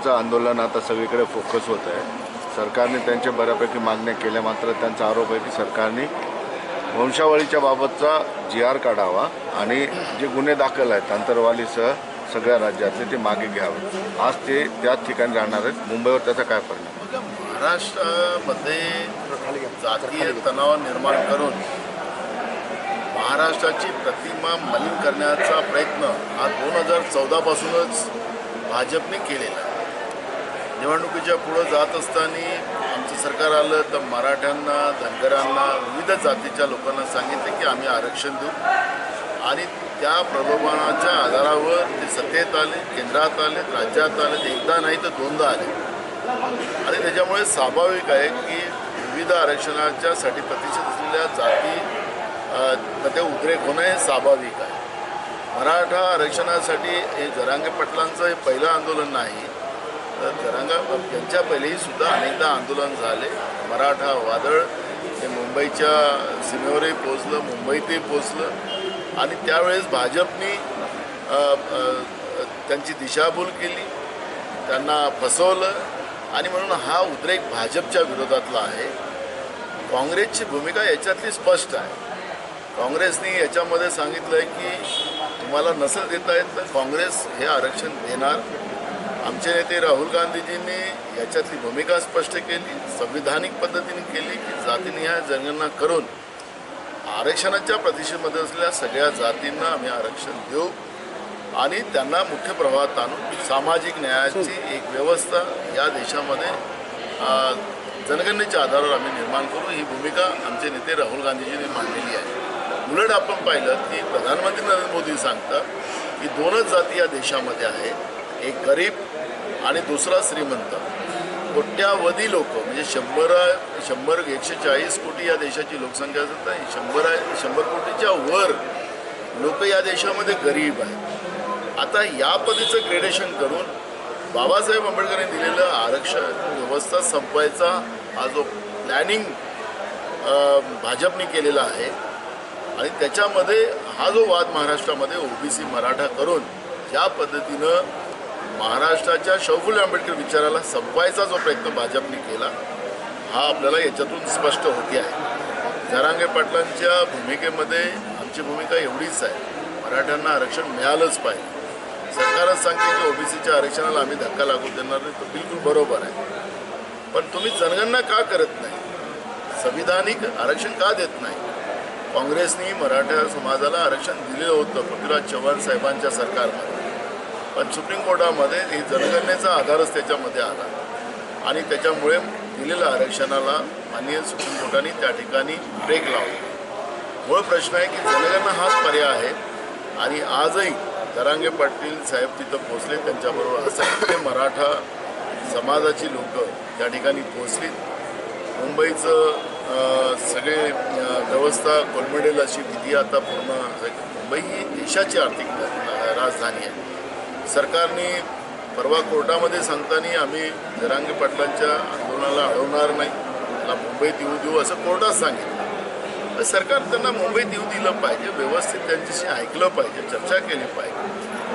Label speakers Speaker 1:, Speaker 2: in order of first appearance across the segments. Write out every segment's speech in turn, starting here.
Speaker 1: मराठ्यांचं आंदोलन आता सगळीकडे फोकस होत आहे. सरकारने त्यांच्या बऱ्यापैकी मागण्या केल्या मात्र त्यांचा आरोप आहे की सरकारने वंशावळीच्या बाबतचा जी आर काढावा आणि जे गुन्हे दाखल आहेत अंतरवालीसह सगळ्या राज्यातले ते मागे घ्यावे. आज ते त्याच ठिकाणी राहणार आहेत. मुंबईवर त्याचा काय परिणाम?
Speaker 2: महाराष्ट्रामध्ये जातीय तणाव निर्माण करून महाराष्ट्राची प्रतिमा मलिन करण्याचा प्रयत्न हा दोन हजार चौदापासूनच भाजपने केलेला आहे. निवडणुकीच्या पुढं जात असताना आमचं सरकार आलं तर मराठ्यांना धनगरांना विविध जातीच्या लोकांना सांगितले की आम्ही आरक्षण देऊ. आणि त्या प्रलोभनाच्या आधारावर ते सत्तेत आले केंद्रात आले राज्यात आले. ते एकदा नाही तर दोनदा आले. आणि त्याच्यामुळे स्वाभाविक आहे की विविध आरक्षणाच्यासाठी प्रतिष्ठित असलेल्या जाती मध्ये उद्रेक होणं हे स्वाभाविक आहे. मराठा आरक्षणासाठी हे जरांगे पाटलांचं हे पहिलं आंदोलन नाही. तर जरांगा त्यांच्या पहिलेही सुद्धा अनेकदा आंदोलन झाले. मराठा वादळ हे मुंबईच्या सीमेवरही पोचलं मुंबईतही पोचलं आणि त्यावेळेस भाजपनी त्यांची दिशाभूल केली त्यांना फसवलं. आणि म्हणून हा उद्रेक भाजपच्या विरोधातला आहे. काँग्रेसची भूमिका याच्यातली स्पष्ट आहे. काँग्रेसनी याच्यामध्ये सांगितलं आहे की तुम्हाला नसेल देता येत तर काँग्रेस हे आरक्षण देणार. आमचे नेते राहुल गांधीजींनी याच्यातली भूमिका स्पष्ट केली संविधानिक पद्धतीने केली की जातीनिहाय जनगणना करून आरक्षणाच्या प्रतिष्ठेमध्ये असलेल्या सगळ्या जातींना आम्ही आरक्षण देऊ आणि त्यांना मुख्य प्रवाहात आणून सामाजिक न्यायाची एक व्यवस्था या देशामध्ये जनगणनेच्या आधारावर आम्ही निर्माण करू. ही भूमिका आमचे नेते राहुल गांधीजींनी मांडलेली आहे. उलट आपण पाहिलं की प्रधानमंत्री नरेंद्र मोदी सांगतात की दोनच जाती या देशामध्ये आहे एक गरीब आणि दुसरा श्रीमंत. कोट्यावधी लोक म्हणजे शंभर शंभर एकशे चाळीस कोटी या देशाची लोकसंख्या असत तर शंभर शंभर कोटीच्या वर लोक या देशामध्ये गरीब आहेत. आता या पद्धतीचं ग्रेडेशन करून बाबासाहेब आंबेडकरांनी दिलेलं आरक्षण व्यवस्था संपवायचा हा जो प्लॅनिंग भाजपने केलेला आहे आणि त्याच्यामध्ये हा जो वाद महाराष्ट्रामध्ये ओबीसी मराठा करून ज्या पद्धतीनं महाराष्ट्राच्या शौफुल आंबेडकर विचाराला संपवायचा जो प्रयत्न भाजपने केला हा आपल्याला याच्यातून स्पष्ट होते आहे. जरांगे पाटलांच्या भूमिकेमध्ये आमची भूमिका एवढीच आहे. मराठ्यांना आरक्षण मिळालंच पाहिजे. सरकारच सांगते की ओबीसीच्या आरक्षणाला आम्ही धक्का लागू देणार नाही तर बिलकुल बरोबर आहे. पण तुम्ही जनगणना का करत नाही? संविधानिक आरक्षण का देत नाही? काँग्रेसनी मराठा समाजाला आरक्षण दिलेलं होतं पृथ्वीराज चव्हाण साहेबांच्या सरकारमध्ये. पण सुप्रीम कोर्टामध्ये ही जनगणनेचा आधारच त्याच्यामध्ये आला. आणि त्याच्यामुळे दिलेल्या आरक्षणाला माननीय सुप्रीम कोर्टाने त्या ठिकाणी ब्रेक लावला. मूळ प्रश्न आहे की जनगणना हाच पर्याय आहे. आणि आजही दरांगे पाटील साहेब तिथं पोचले त्यांच्याबरोबर असंख्य मराठा समाजाची लोक त्या ठिकाणी पोचली मुंबईचं सगळे व्यवस्था कोलमडेल अशी भीती आता पूर्ण मुंबई ही देशाची आर्थिक राजधानी आहे. सरकारने परवा कोर्टामध्ये सांगताना आम्ही जरांगी पाटलांच्या आंदोलनाला अडवणार नाही. त्याला मुंबईत येऊ देऊ असं कोर्टात सांगितलं. तर सरकार त्यांना मुंबईत येऊ दिलं पाहिजे व्यवस्थित त्यांच्याशी ऐकलं पाहिजे चर्चा केली पाहिजे.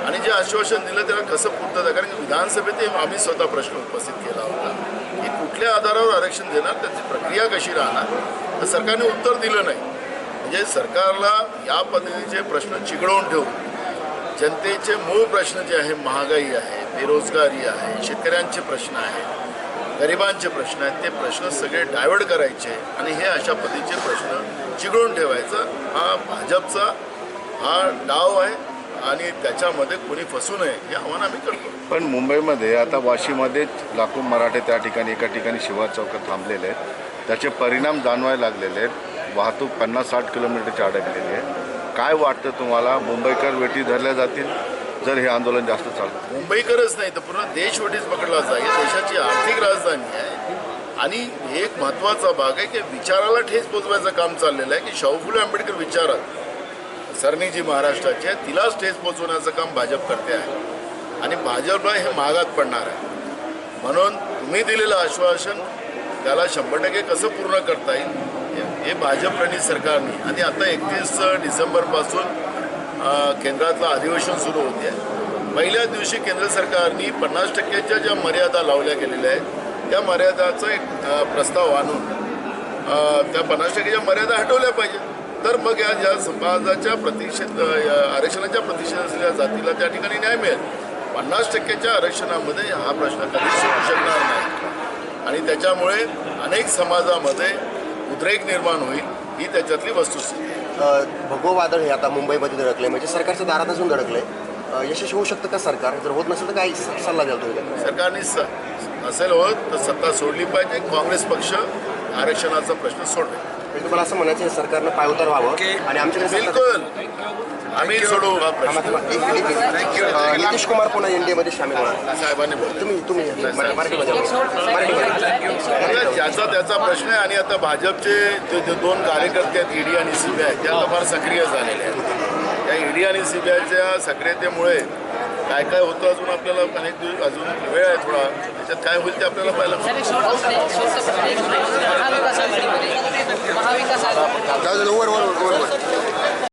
Speaker 2: आणि जे आश्वासन दिलं त्याला कसं पूर्तता कारण की विधानसभेत आम्ही स्वतः प्रश्न उपस्थित केला होता की कुठल्या आधारावर आरक्षण देणार त्याची प्रक्रिया कशी राहणार? तर सरकारने उत्तर दिलं नाही. म्हणजे सरकारला या पद्धतीचे प्रश्न चिघळवून ठेवून जनतेचे मूळ प्रश्न जे आहे महागाई आहे बेरोजगारी आहे शेतकऱ्यांचे प्रश्न आहेत गरिबांचे प्रश्न आहेत ते प्रश्न सगळे डायव्हर्ट करायचे आणि हे अशा पद्धतीचे प्रश्न चिघळून ठेवायचा. हा भाजपचा हा डाव आहे आणि त्याच्यामध्ये कोणी फसू नये हे आव्हान आम्ही करतो.
Speaker 1: पण मुंबईमध्ये आता वाशीमध्येच लाखो मराठे त्या ठिकाणी एका ठिकाणी शिवार चौकात थांबलेले आहेत. त्याचे परिणाम जाणवायला लागलेले आहेत. वाहतूक पन्नास साठ किलोमीटरची अडकलेली आहे. काय वाटतं तुम्हाला? मुंबईकर वेटी धरल्या जातील जर हे आंदोलन जास्त चालतं.
Speaker 2: मुंबईकरच नाही तर पूर्ण देश वटीच पकडला जाईल. देशाची आर्थिक राजधानी आहे. आणि एक महत्त्वाचा भाग आहे की विचाराला ठेच पोचवायचं काम चाललेलं आहे की शाहू फुले आंबेडकर विचारात. सरणी जी महाराष्ट्राची आहे तिलाच ठेच पोचवण्याचं काम भाजप करते आहे. आणि भाजपला हे महागात पडणार आहे. म्हणून तुम्ही दिलेलं आश्वासन त्याला शंभर टक्के कसं पूर्ण करता येईल? हे- भाजप प्रणित सरकारने. आणि आता एकतीस डिसेंबरपासून केंद्रातलं अधिवेशन सुरू होते. आहे पहिल्या दिवशी केंद्र सरकारने पन्नास टक्क्याच्या ज्या मर्यादा लावल्या गेलेल्या आहेत त्या मर्यादाचा एक प्रस्ताव आणून त्या पन्नास टक्क्याच्या मर्यादा हटवल्या पाहिजे तर मग या ज्या समाजाच्या प्रतिष्ठित या आरक्षणाच्या प्रतिष्ठित असलेल्या जातीला त्या ठिकाणी न्याय मिळेल. पन्नास टक्क्याच्या आरक्षणामध्ये हा प्रश्न कधीच सुटू शकणार नाही. आणि त्याच्यामुळे अनेक समाजामध्ये उद्रेक निर्माण होईल ही त्याच्यातली वस्तुस्थिती
Speaker 3: भगव वादळ हे आता मुंबईमध्ये धडकले म्हणजे सरकारच्या दारात असून धडकले यशस्वी होऊ शकतं का सरकार? जर होत नसेल तर काय स- सल्ला द्याल तुम्ही?
Speaker 2: सरकारने स असेल होत तर सत्ता सोडली पाहिजे. काँग्रेस पक्ष आरक्षणाचा प्रश्न सोडवे
Speaker 3: म्हणजे तुम्हाला असं म्हणायचं आहे सरकारनं पायउतार व्हावं आणि आमच्याकडे
Speaker 2: बिलकुल. आम्ही सोडू
Speaker 3: नितीश कुमार पुन्हा एनडीएमध्ये सामील होणार.
Speaker 2: साहेबांनी बोलले.
Speaker 3: तुम्ही तुम्ही
Speaker 2: ज्याचा त्याचा प्रश्न आहे आणि आता भाजपचे जे दोन कार्यकर्ते आहेत ईडी आणि सीबीआय ते आता फार सक्रिय झालेले आहेत. त्या ईडी आणि सीबीआयच्या सक्रियतेमुळे काय काय होतं अजून आपल्याला अनेक दिवस अजून वेळ आहे थोडा त्याच्यात काय होईल ते आपल्याला पाहायला
Speaker 4: आहे. महाविकास